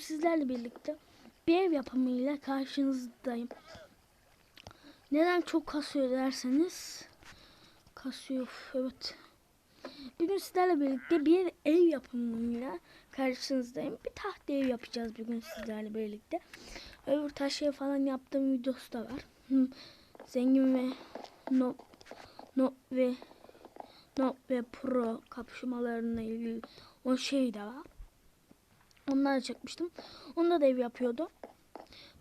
sizlerle birlikte bir ev yapımıyla karşınızdayım. Neden çok kasıyor derseniz kasıyor evet. Bugün sizlerle birlikte bir ev yapımıyla karşınızdayım. Bir tahta ev yapacağız bugün sizlerle birlikte. Öbür taş ev falan yaptığım videosu da var. Zengin ve no, no ve no ve pro kapışmalarına ilgili o şey de var. Onları çekmiştim. Onda da ev yapıyordu.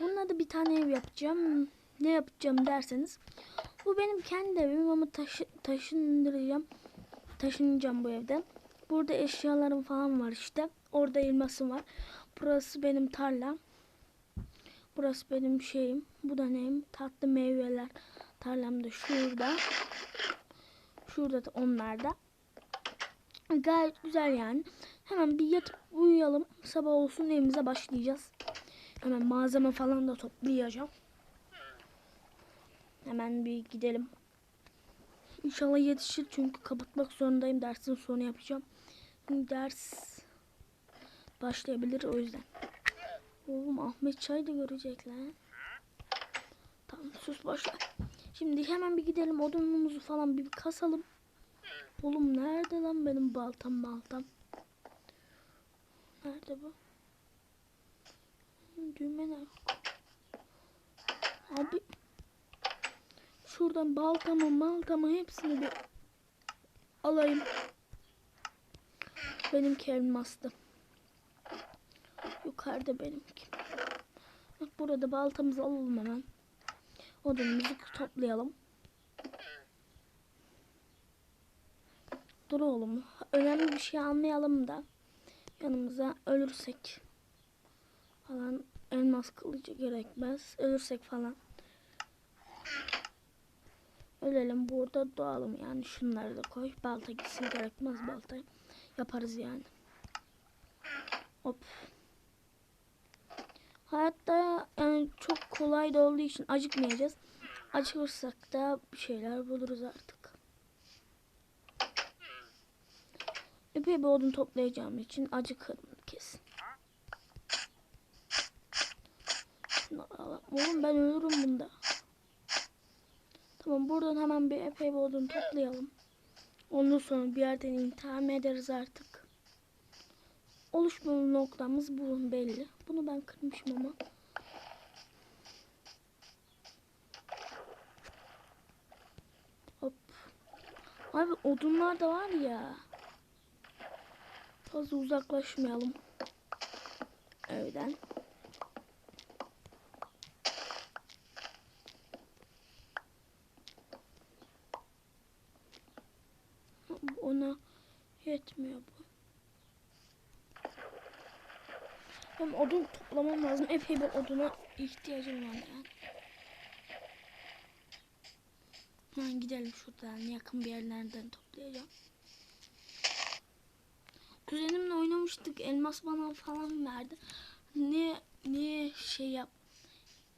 Bununla da bir tane ev yapacağım. Ne yapacağım derseniz. Bu benim kendi evim ama taşı, taşındıracağım. Taşınacağım bu evden. Burada eşyalarım falan var işte. Orada elmasım var. Burası benim tarlam. Burası benim şeyim. Bu da neyim? Tatlı meyveler. Tarlam da şurada. Şurada da onlarda. Gayet güzel yani. Hemen bir yatıp uyuyalım. Sabah olsun evimize başlayacağız. Hemen malzeme falan da toplayacağım. Hemen bir gidelim. İnşallah yetişir çünkü kapatmak zorundayım. Dersin sonu yapacağım. Ders başlayabilir o yüzden. Oğlum Ahmet Çay da görecek lan. Tamam sus başla. Şimdi hemen bir gidelim odunumuzu falan bir kasalım. Oğlum nerede lan benim baltam baltam? Nerede bu? Düğme ne? Abi şuradan baltamı maltamı hepsini bir alayım. Benimki elmastı. Yukarıda benimki. Bak burada baltamızı alalım hemen. Odunumuzu toplayalım. Dur oğlum. Önemli bir şey almayalım da yanımıza ölürsek falan elmas kılıcı gerekmez. Ölürsek falan. Ölelim burada doğalım yani şunları da koy. Balta gitsin gerekmez balta. Yaparız yani. Hop. Hayatta yani çok kolay da olduğu için acıkmayacağız. Acıkırsak da bir şeyler buluruz artık. Epey bir odun toplayacağım için acıkırım kesin. Oğlum ben ölürüm bunda. Tamam buradan hemen bir epey bir odun toplayalım. Ondan sonra bir yerden intiham ederiz artık. Oluşma noktamız bu belli. Bunu ben kırmışım ama. Hop. Abi odunlar da var ya. Fazla uzaklaşmayalım. Evden. Ona yetmiyor bu. Hem odun toplamam lazım. Epey bir oduna ihtiyacım var yani. Hemen gidelim şuradan yakın bir yerlerden toplayacağım. Kuzenimle oynamıştık. Elmas bana falan verdi. Niye niye şey yap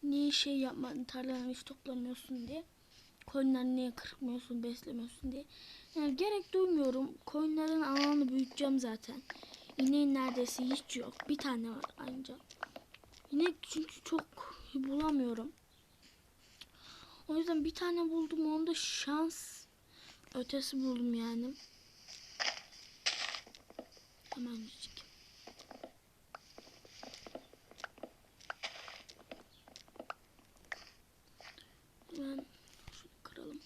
niye şey yapmadın tarlanı hiç toplamıyorsun diye. Koyunları niye kırpmıyorsun, beslemiyorsun diye. Yani gerek duymuyorum. Koyunların alanını büyüteceğim zaten. İneğin neredeyse hiç yok. Bir tane var ancak. İnek çünkü çok bulamıyorum. O yüzden bir tane buldum. Onu da şans ötesi buldum yani. Hemencik. Hemen şunu kıralım.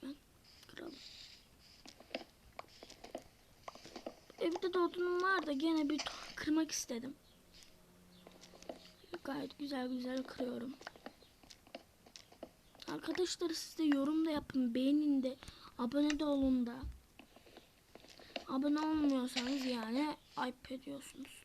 Hemen kıralım. Evde de odunum var da gene bir kırmak istedim. Gayet güzel güzel kırıyorum. Arkadaşlar siz de yorum da yapın. Beğenin de. Abone de olun da. Abone olmuyorsanız yani ayıp ediyorsunuz.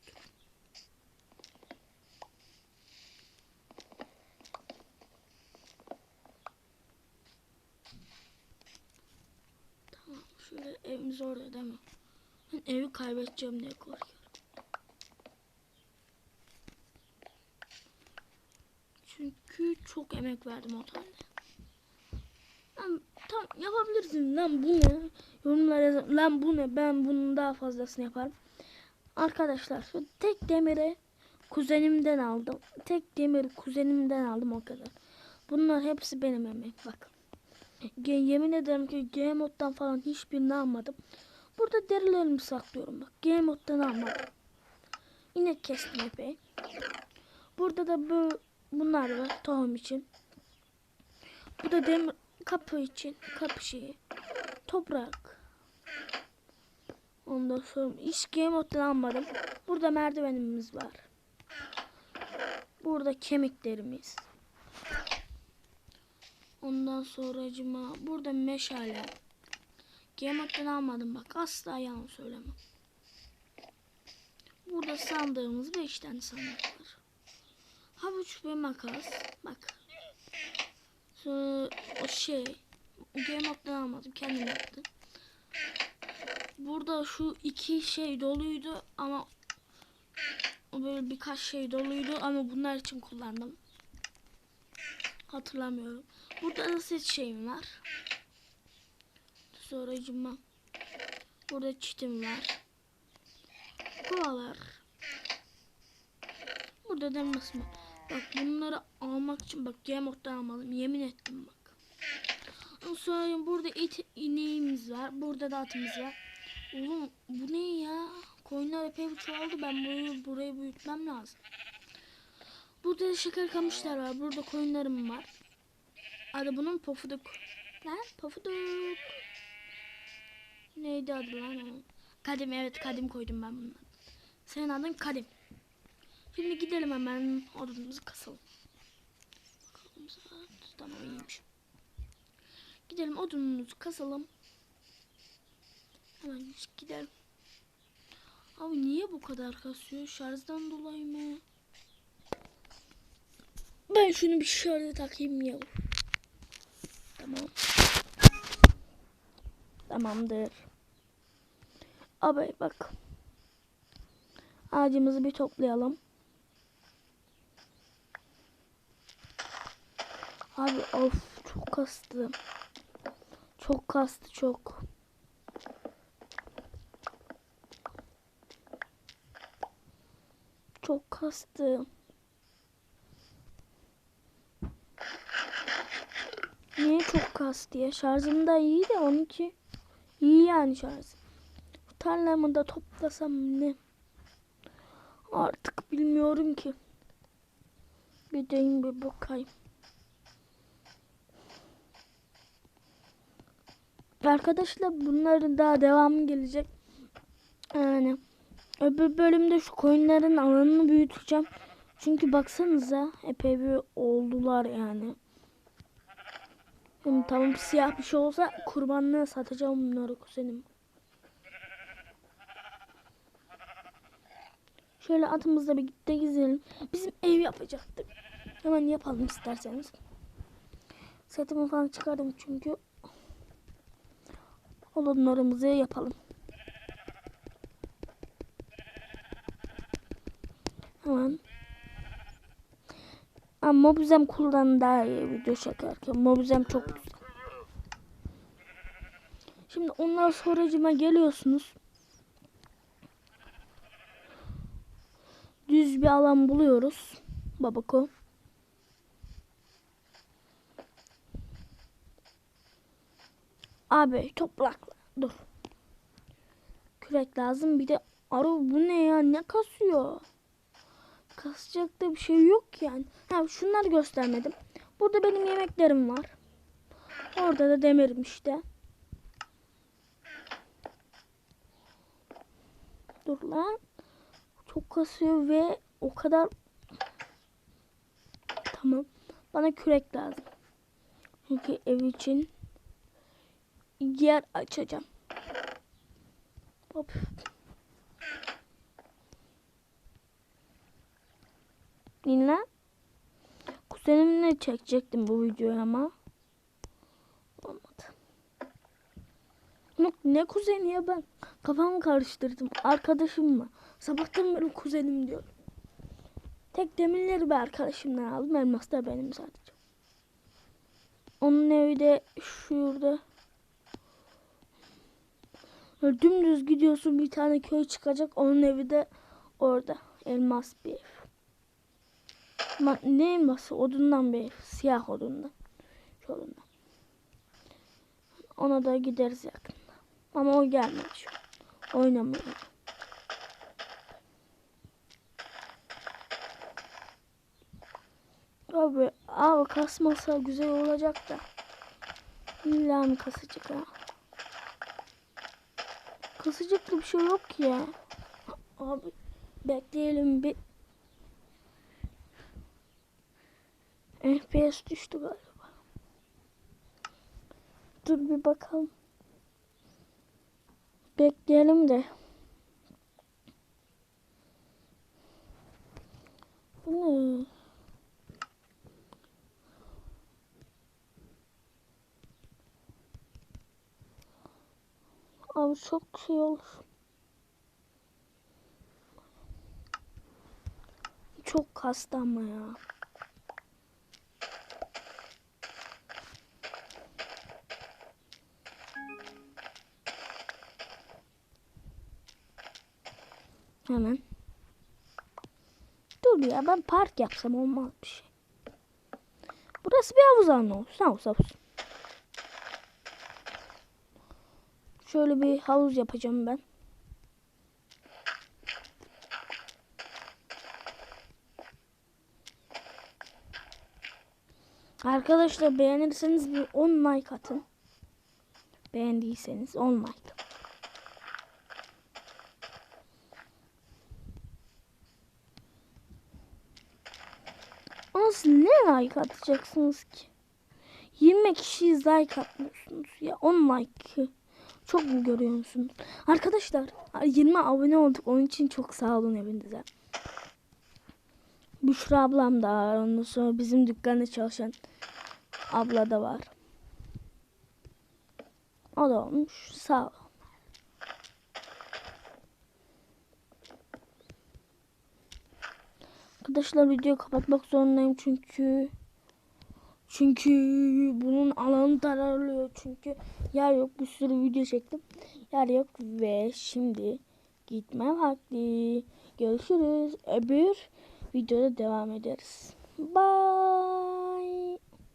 Tamam. Şöyle evimiz orada değil mi? Ben evi kaybedeceğim diye korkuyorum. Çünkü çok emek verdim otelde. Ben Tamam yapabilirsin. Lan bu ne? Yorumlara yazın. Lan bu ne? Ben bunun daha fazlasını yaparım. Arkadaşlar şu tek demiri kuzenimden aldım. Tek demiri kuzenimden aldım o kadar. Bunlar hepsi benim emeğim. Bak. Yemin ederim ki Game moddan falan hiçbirini almadım. Burada derilerimi saklıyorum bak. Game moddan almadım. Yine kestim epey. Burada da bu bunlar var tohum için. Bu da demir kapı için. Kapı şeyi. Toprak. Ondan sonra hiç game almadım. Burada merdivenimiz var. Burada kemiklerimiz. Ondan sonracıma burada meşale. Game almadım bak asla yalan söylemem. Burada sandığımız 5 tane sandık var. Havuç ve makas. Bak. Sonra o şey. Game moddan almadım. Kendim yaptım. Burada şu iki şey doluydu ama böyle birkaç şey doluydu ama bunlar için kullandım. Hatırlamıyorum. Burada da set şeyim var. Sonracıma burada çitim var. Kovalar. Burada da mısma. Bak bunları almak için bak game moddan almadım. Yemin ettim bak. Sonra burada it ineğimiz var. Burada da atımız var. Oğlum bu ne ya? Koyunlar epey bir çoğaldı. Ben burayı, burayı büyütmem lazım. Burada da şeker kamışlar var. Burada koyunlarım var. Adı bunun pofuduk. Lan pofuduk. Neydi adı lan? Kadim evet kadim koydum ben bundan. Senin adın kadim. Şimdi gidelim hemen odamızı kasalım. Tamam iyiymiş. Gidelim odunumuzu kasalım. Hemen gidelim. Abi niye bu kadar kasıyor? Şarjdan dolayı mı? Ben şunu bir şarja takayım ya. Tamam. Tamamdır. Abi bak. Ağacımızı bir toplayalım. Abi of çok kastı. Çok kastı çok. Çok kastı. Niye çok kastı ya? Şarjım da iyi de onunki iyi yani şarj. Tarlamı da toplasam ne? Artık bilmiyorum ki. Bir deyim bir bakayım. Arkadaşlar bunların daha devamı gelecek. Yani öbür bölümde şu koyunların alanını büyüteceğim. Çünkü baksanıza epey bir oldular yani. Şimdi tamam siyah bir şey olsa kurbanlığa satacağım bunları kuzenim. Şöyle atımızla bir de gezelim. Bizim ev yapacaktık. Hemen yapalım isterseniz. Setimi falan çıkardım çünkü. Olanlarımızı yapalım. Hemen. Ama Mobizem kullan daha iyi video çekerken. Mobizem çok güzel. Şimdi ondan sonracıma geliyorsunuz. Düz bir alan buluyoruz. Babako. Abi toprakla. Dur. Kürek lazım. Bir de arı bu ne ya? Ne kasıyor? Kasacak da bir şey yok yani. Ha şunları göstermedim. Burada benim yemeklerim var. Orada da demirim işte. Dur lan. Çok kasıyor ve o kadar Tamam. Bana kürek lazım. Çünkü ev için yer açacağım. Hop. Dinle. Kuzenimle çekecektim bu videoyu ama. Olmadı. Ne kuzeni ya ben kafamı karıştırdım. Arkadaşım mı? Sabahtan beri kuzenim diyor. Tek demirleri bir arkadaşımdan aldım. Elmas da benim sadece. Onun evi de şurada. Böyle dümdüz gidiyorsun bir tane köy çıkacak. Onun evi de orada. Elmas bir ev. Ne elması? Odundan bir ev. Siyah odundan. Şu odundan. Ona da gideriz yakında. Ama o gelmedi şu an. Oynamıyor. Abi, abi kasmasa güzel olacak da. İlla mı kasacak ha? Kasacaklı bir şey yok ki ya. Abi bekleyelim bir. FPS düştü galiba. Dur bir bakalım. Bekleyelim de. Bu ne? Abi çok şey olur. Çok kastı ama ya. Hemen. Dur ya ben park yapsam olmaz bir şey. Burası bir havuz alanı olsun. Havuz havuz. Şöyle bir havuz yapacağım ben. Arkadaşlar beğenirseniz bir 10 like atın. Beğendiyseniz 10 like. Nasıl ne like atacaksınız ki? 20 kişi like atmıyorsunuz ya 10 like. Çok mu görüyorsunuz? Arkadaşlar 20 abone olduk. Onun için çok sağ olun hepinize. Büşra ablam da var. Ondan sonra bizim dükkanda çalışan abla da var. O da olmuş. Sağ ol. Arkadaşlar video kapatmak zorundayım çünkü çünkü bunun alanı daralıyor. Çünkü yer yok. Bir sürü video çektim. Yer yok ve şimdi gitme vakti görüşürüz. Öbür videoda devam ederiz. Bye